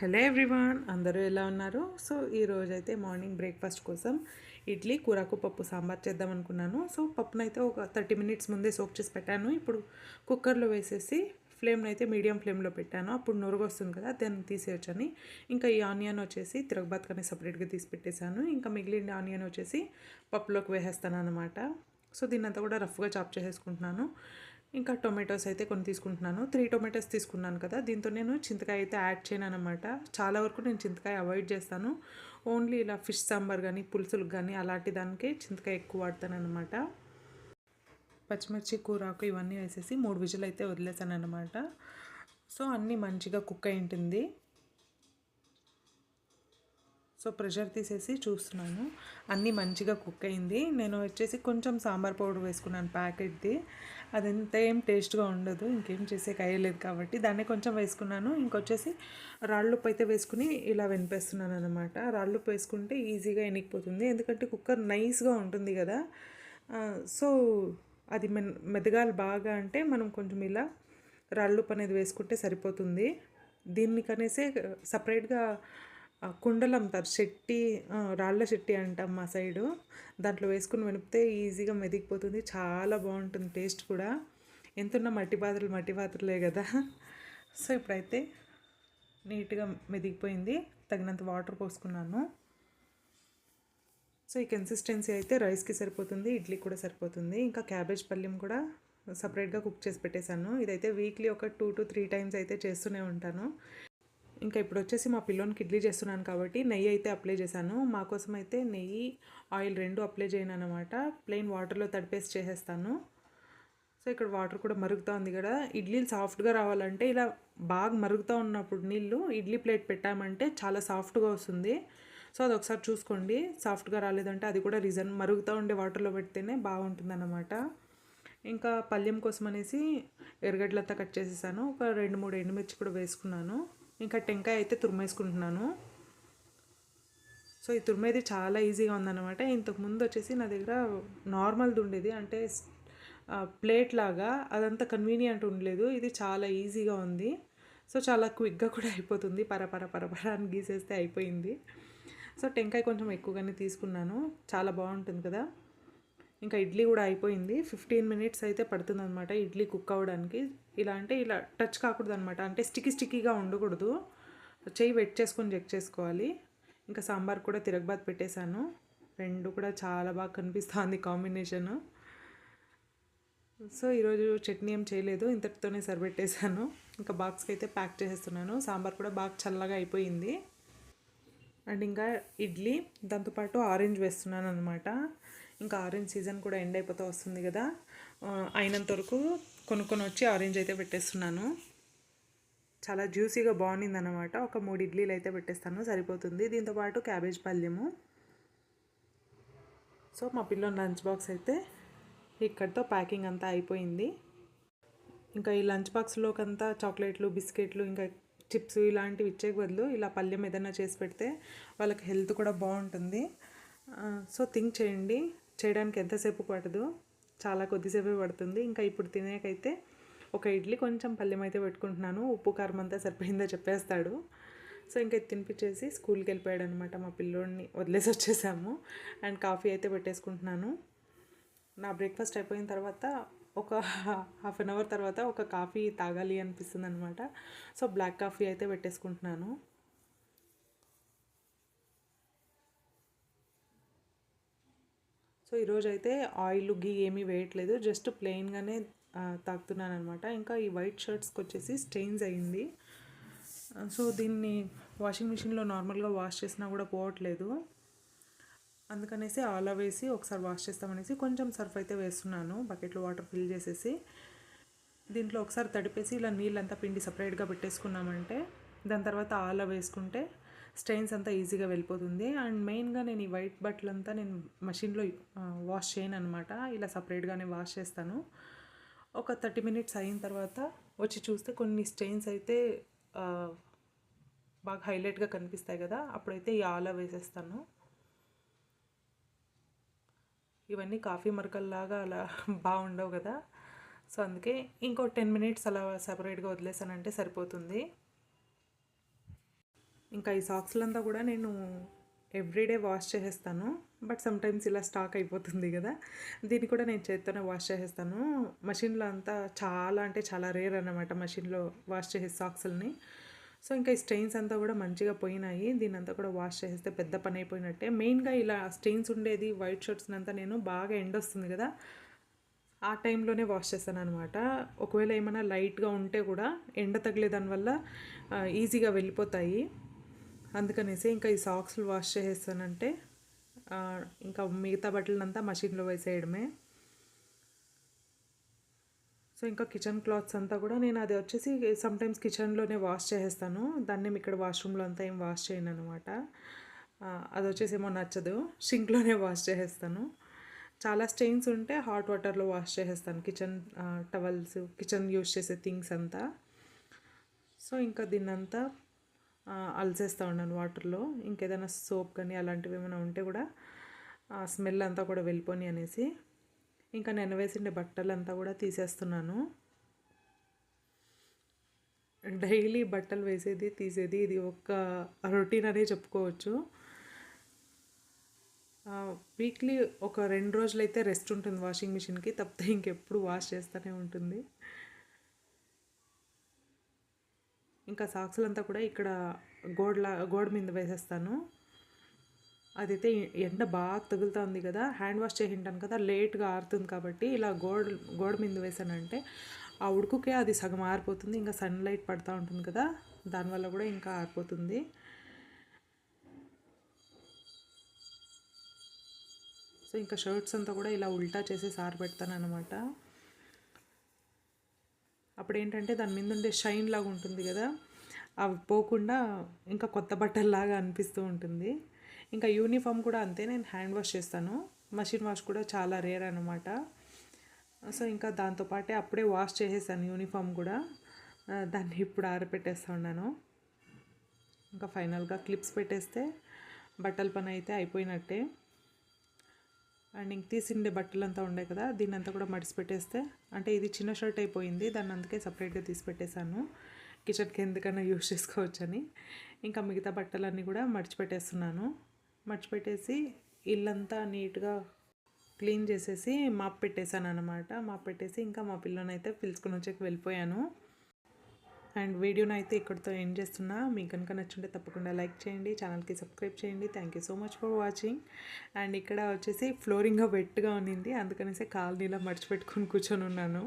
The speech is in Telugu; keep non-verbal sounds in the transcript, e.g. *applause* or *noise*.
హలో ఎవ్రీవాన్ అందరూ ఎలా ఉన్నారు? సో ఈరోజు అయితే మార్నింగ్ బ్రేక్ఫాస్ట్ కోసం ఇడ్లీ కూరకు పప్పు సాంబార్ చేద్దాం అనుకున్నాను. సో పప్పునైతే ఒక థర్టీ మినిట్స్ ముందే సోక్ చేసి పెట్టాను. ఇప్పుడు కుక్కర్లో వేసేసి ఫ్లేమ్ని అయితే మీడియం ఫ్లేమ్లో పెట్టాను. అప్పుడు నురుగు వస్తుంది కదా దాన్ని తీసేయచ్చని. ఇంకా ఈ ఆనియన్ వచ్చేసి తిరగబాత్కని సపరేట్గా తీసి పెట్టేశాను. ఇంకా మిగిలిన ఆనియన్ వచ్చేసి పప్పులోకి వేసేస్తాను అనమాట సో దీన్నంతా కూడా రఫ్గా చాప్ చేసేసుకుంటున్నాను. ఇంకా టొమాటోస్ అయితే కొన్ని తీసుకుంటున్నాను. త్రీ టొమాటోస్ తీసుకున్నాను కదా దీంతో నేను చింతకాయ అయితే యాడ్ చేయను అనమాట చాలా వరకు నేను చింతకాయ అవాయిడ్ చేస్తాను. ఓన్లీ ఇలా ఫిష్ సాంబార్ కానీ పులుసులకు కానీ అలాంటి దానికే చింతకాయ ఎక్కువ వాడతాను అనమాట పచ్చిమిర్చి కూరాకు ఇవన్నీ వేసేసి మూడు విజులు అయితే వదిలేసాను అనమాట సో అన్నీ మంచిగా కుక్ అయింటుంది సో ప్రెషర్ తీసేసి చూస్తున్నాను. అన్నీ మంచిగా కుక్ అయింది. నేను వచ్చేసి కొంచెం సాంబార్ పౌడర్ వేసుకున్నాను ప్యాకెట్ది. అది ఎంత ఏం టేస్ట్గా ఉండదు. ఇంకేం చేసే కయ్యలేదు కాబట్టి దాన్ని కొంచెం వేసుకున్నాను. ఇంకొచ్చేసి రాళ్ళుప్పు అయితే వేసుకుని ఇలా వినిపిస్తున్నాను అనమాట రాళ్ళుప్పు వేసుకుంటే ఈజీగా ఎనికిపోతుంది ఎందుకంటే కుక్కర్ నైస్గా ఉంటుంది కదా. సో అది మె మెదగాలి బాగా అంటే మనం కొంచెం ఇలా రాళ్ళుప్పు అనేది వేసుకుంటే సరిపోతుంది. దీన్ని కనేసే సపరేట్గా కుండలు అమ్ముతారు శెట్టి రాళ్ళ శెట్టి అంటాం మా సైడు. దాంట్లో వేసుకుని వెనిపితే ఈజీగా మెదిగిపోతుంది. చాలా బాగుంటుంది టేస్ట్ కూడా. ఎంతున్న మట్టి పాత్రలు మట్టి పాత్రలే కదా. సో ఇప్పుడైతే నీట్గా మెదిగిపోయింది. తగినంత వాటర్ పోసుకున్నాను. సో ఈ కన్సిస్టెన్సీ అయితే రైస్కి సరిపోతుంది ఇడ్లీ కూడా సరిపోతుంది. ఇంకా క్యాబేజ్ పల్లెం కూడా సపరేట్గా కుక్ చేసి పెట్టేశాను. ఇదైతే వీక్లీ ఒక టూ టు త్రీ టైమ్స్ అయితే చేస్తూనే ఉంటాను. ఇంకా ఇప్పుడు వచ్చేసి మా పిల్లోనికి ఇడ్లీ చేస్తున్నాను కాబట్టి నెయ్యి అయితే అప్లై చేశాను. మా కోసం అయితే నెయ్యి ఆయిల్ రెండు అప్లై చేయను అనమాట ప్లెయిన్ వాటర్లో తడిపేసి చేసేస్తాను. సో ఇక్కడ వాటర్ కూడా మరుగుతూ ఉంది కదా. ఇడ్లీలు సాఫ్ట్గా రావాలంటే ఇలా బాగా మరుగుతూ ఉన్నప్పుడు నీళ్ళు ఇడ్లీ ప్లేట్ పెట్టామంటే చాలా సాఫ్ట్గా వస్తుంది. సో అది ఒకసారి చూసుకోండి. సాఫ్ట్గా రాలేదంటే అది కూడా రీజన్ మరుగుతూ ఉండే వాటర్లో పెడితేనే బాగుంటుంది ఇంకా పళ్ళెం కోసం అనేసి ఎరగడ్లంతా కట్ చేసేసాను. ఒక రెండు మూడు ఎండుమిర్చి కూడా వేసుకున్నాను. ఇంకా టెంకాయ అయితే తురిమేసుకుంటున్నాను. సో ఈ తురిమేది చాలా ఈజీగా ఉందన్నమాట. ఇంతకుముందు వచ్చేసి నా దగ్గర నార్మల్ది ఉండేది. అంటే ప్లేట్ లాగా అదంతా కన్వీనియంట్ ఉండలేదు. ఇది చాలా ఈజీగా ఉంది. సో చాలా క్విక్గా కూడా అయిపోతుంది. పరపర పరపర అని గీసేస్తే అయిపోయింది. సో టెంకాయ కొంచెం ఎక్కువగానే తీసుకున్నాను. చాలా బాగుంటుంది కదా. ఇంకా ఇడ్లీ కూడా అయిపోయింది. ఫిఫ్టీన్ మినిట్స్ అయితే పడుతుంది అనమాట ఇడ్లీ కుక్ అవ్వడానికి. ఇలా అంటే ఇలా టచ్ కాకూడదు అనమాట అంటే స్టిక్కీ స్టిక్కీగా ఉండకూడదు. చెయ్యి వెట్ చేసుకొని చెక్ చేసుకోవాలి. ఇంకా సాంబార్ కూడా తిరగబాత్ పెట్టేశాను. రెండు కూడా చాలా బాగా కనిపిస్తుంది కాంబినేషను. సో ఈరోజు చట్నీ ఏం చేయలేదు. ఇంతటితోనే సరిపెట్టేశాను. ఇంకా బాక్స్కి అయితే ప్యాక్ చేసేస్తున్నాను. సాంబార్ కూడా బాగా చల్లగా అయిపోయింది. అండ్ ఇంకా ఇడ్లీ దాంతోపాటు ఆరెంజ్ వేస్తున్నాను అనమాట ఇంకా ఆరెంజ్ సీజన్ కూడా ఎండ్ అయిపోతూ వస్తుంది కదా. అయినంత వరకు కొనుక్కొని వచ్చి ఆరెంజ్ అయితే పెట్టేస్తున్నాను. చాలా జ్యూసీగా బాగుంది అనమాట ఒక మూడు ఇడ్లీలు అయితే పెట్టేస్తాను సరిపోతుంది. దీంతోపాటు క్యాబేజ్ పల్యము. సో మా పిల్లల లంచ్ బాక్స్ అయితే ఇక్కడితో ప్యాకింగ్ అంతా అయిపోయింది. ఇంకా ఈ లంచ్ బాక్స్లోకి అంతా చాక్లెట్లు బిస్కెట్లు ఇంకా చిప్స్ ఇలాంటివి ఇచ్చే బదులు ఇలా పళ్ళెం ఏదైనా చేసి పెడితే వాళ్ళకి హెల్త్ కూడా బాగుంటుంది. సో థింక్ చేయండి. చేయడానికి ఎంతసేపు పడదు? చాలా కొద్దిసేపే పడుతుంది. ఇంకా ఇప్పుడు తినేకైతే ఒక ఇడ్లీ కొంచెం పల్లెం అయితే పెట్టుకుంటున్నాను. ఉప్పు కారం అంతా సరిపోయిందో చెప్పేస్తాడు. సో ఇంకా తినిపించేసి స్కూల్కి వెళ్ళిపోయాడు అనమాట మా పిల్లోడిని వదిలేసి వచ్చేసాము. అండ్ కాఫీ అయితే పెట్టేసుకుంటున్నాను. నా బ్రేక్ఫాస్ట్ అయిపోయిన తర్వాత ఒక హాఫ్ అన్ అవర్ తర్వాత ఒక కాఫీ తాగాలి అనిపిస్తుంది అనమాట సో బ్లాక్ కాఫీ అయితే పెట్టేసుకుంటున్నాను. సో ఈరోజు అయితే ఆయిల్ గీ ఏమీ వేయట్లేదు. జస్ట్ ప్లెయిన్గానే తాకుతున్నాను అనమాట ఇంకా ఈ వైట్ షర్ట్స్కి వచ్చేసి స్టెయిన్స్ అయింది. సో దీన్ని వాషింగ్ మిషన్లో నార్మల్గా వాష్ చేసినా కూడా పోవట్లేదు. అందుకనేసి ఆలా వేసి ఒకసారి వాష్ చేస్తామనేసి కొంచెం సర్ఫ్ అయితే వేస్తున్నాను. బకెట్లో వాటర్ ఫిల్ చేసేసి దీంట్లో ఒకసారి తడిపేసి ఇలా నీళ్ళంతా పిండి సపరేట్గా పెట్టేసుకున్నామంటే దాని తర్వాత ఆలా వేసుకుంటే స్టెయిన్స్ అంతా ఈజీగా వెళ్ళిపోతుంది. అండ్ మెయిన్గా నేను ఈ వైట్ బట్టలంతా నేను మషిన్లో వాష్ చేయను అనమాట ఇలా సపరేట్గానే వాష్ చేస్తాను. ఒక థర్టీ మినిట్స్ అయిన తర్వాత వచ్చి చూస్తే కొన్ని స్టెయిన్స్ అయితే బాగా హైలైట్గా కనిపిస్తాయి కదా అప్పుడైతే ఈ ఆలా వేసేస్తాను. ఇవన్నీ కాఫీ మరకల్లాగా అలా *laughs* బాగుండవు కదా. సో అందుకే ఇంకో టెన్ మినిట్స్ అలా సపరేట్గా వదిలేసానంటే సరిపోతుంది. ఇంకా ఈ సాక్స్లంతా కూడా నేను ఎవ్రీడే వాష్ చేసేస్తాను. బట్ సమ్టైమ్స్ ఇలా స్టాక్ అయిపోతుంది కదా. దీన్ని కూడా నేను చేత్తోనే వాష్ చేసేస్తాను. మషిన్లో అంతా చాలా అంటే చాలా రేర్ అన్నమాట మషిన్లో వాష్ చేసే సాక్స్ని సో ఇంకా ఈ స్టెయిన్స్ అంతా కూడా మంచిగా పోయినాయి. దీని అంతా కూడా వాష్ చేసేస్తే పెద్ద పని అయిపోయినట్టే. మెయిన్గా ఇలా స్టెయిన్స్ ఉండేది వైట్ షర్ట్స్ని అంతా నేను బాగా ఎండ వస్తుంది కదా. ఆ టైంలోనే వాష్ చేస్తాను అనమాట ఒకవేళ ఏమైనా లైట్గా ఉంటే కూడా ఎండ తగిలే దానివల్ల ఈజీగా వెళ్ళిపోతాయి. అందుకనేసి ఇంకా ఈ సాక్స్లు వాష్ చేసేస్తానంటే ఇంకా మిగతా బట్టలంతా మషిన్లో వేసేయడమే. సో ఇంకా కిచెన్ క్లాత్స్ అంతా కూడా నేను అది వచ్చేసి సమ్టైమ్స్ కిచెన్లోనే వాష్ చేసేస్తాను. దాన్ని ఇక్కడ వాష్రూమ్లో అంతా ఏం వాష్ చేయను అనమాట అది వచ్చేసి ఏమో నచ్చదు. షింక్లోనే వాష్ చేసేస్తాను. చాలా స్టెయిన్స్ ఉంటే హాట్ వాటర్లో వాష్ చేసేస్తాను. కిచెన్ టవల్స్ కిచెన్ యూస్ చేసే థింగ్స్ అంతా. సో ఇంకా దీన్నంతా అలసేస్తూ ఉన్నాను వాటర్లో. ఇంకేదైనా సోప్ కానీ అలాంటివి ఏమైనా ఉంటే కూడా ఆ స్మెల్ అంతా కూడా వెళ్ళిపోని అనేసి ఇంకా నేను వేసిండే బట్టలంతా కూడా తీసేస్తున్నాను. డైలీ బట్టలు వేసేది తీసేది ఇది ఒక రొటీన్ అనే చెప్పుకోవచ్చు. వీక్లీ ఒక రెండు రోజులైతే రెస్ట్ ఉంటుంది వాషింగ్ మిషన్కి తప్పితే ఇంకెప్పుడు వాష్ చేస్తూనే ఉంటుంది. ఇంకా సాక్స్లంతా కూడా ఇక్కడ గోడలా గోడ మీద వేసేస్తాను. అదైతే ఎండ బాగా తగులుతూ ఉంది కదా హ్యాండ్ వాష్ చేసింటాను కదా లేట్గా ఆరుతుంది కాబట్టి ఇలా గోడ గోడ మీద వేసానంటే ఆ ఉడుకుకే అది సగం ఆరిపోతుంది ఇంకా సన్లైట్ పడుతూ ఉంటుంది కదా దానివల్ల కూడా ఇంకా ఆరిపోతుంది. సో ఇంకా షర్ట్స్ అంతా కూడా ఇలా ఉల్టా చేసేసి ఆరబెడతాను అనమాట అప్పుడు ఏంటంటే దాని మీద ఉండే షైన్ లాగా ఉంటుంది కదా అవి పోకుండా ఇంకా కొత్త బట్టల్లాగా అనిపిస్తూ ఉంటుంది. ఇంకా యూనిఫామ్ కూడా అంతే నేను హ్యాండ్ వాష్ చేస్తాను. మషిన్ వాష్ కూడా చాలా రేర్ అనమాట సో ఇంకా దాంతోపాటే అప్పుడే వాష్ చేసేసాను యూనిఫామ్ కూడా. దాన్ని ఇప్పుడు ఆరబెట్టేస్తా ఉన్నాను. ఇంకా ఫైనల్గా క్లిప్స్ పెట్టేస్తే బట్టల పని అయితే అయిపోయినట్టే. అండ్ ఇంక తీసిండే బట్టలు అంతా ఉండే కదా దీన్ని అంతా కూడా మడిసి పెట్టేస్తే అంటే ఇది చిన్న షర్ట్ అయిపోయింది దాన్ని అందుకే సపరేట్గా తీసి పెట్టేశాను కిచెన్కి ఎందుకన్నా యూజ్ చేసుకోవచ్చని. ఇంకా మిగతా బట్టలన్నీ కూడా మడిచిపెట్టేస్తున్నాను. మడిచిపెట్టేసి ఇల్లంతా నీట్గా క్లీన్ చేసేసి మాప్ పెట్టేశాను అనమాట మాప్ పెట్టేసి ఇంకా మా పిల్లనైతే పిలుచుకుని వచ్చేకి వెళ్ళిపోయాను. అండ్ వీడియోని అయితే ఇక్కడితో ఎండ్ చేస్తున్నా. మీకు కనుక నచ్చుంటే తప్పకుండా లైక్ చేయండి ఛానల్కి సబ్స్క్రైబ్ చేయండి. Thank you so much for watching and ఇక్కడ వచ్చేసి ఫ్లోరింగ్ వెట్గా ఉన్నింది అందుకనేసి కాలనీలో మర్చిపెట్టుకుని కూర్చొని ఉన్నాను.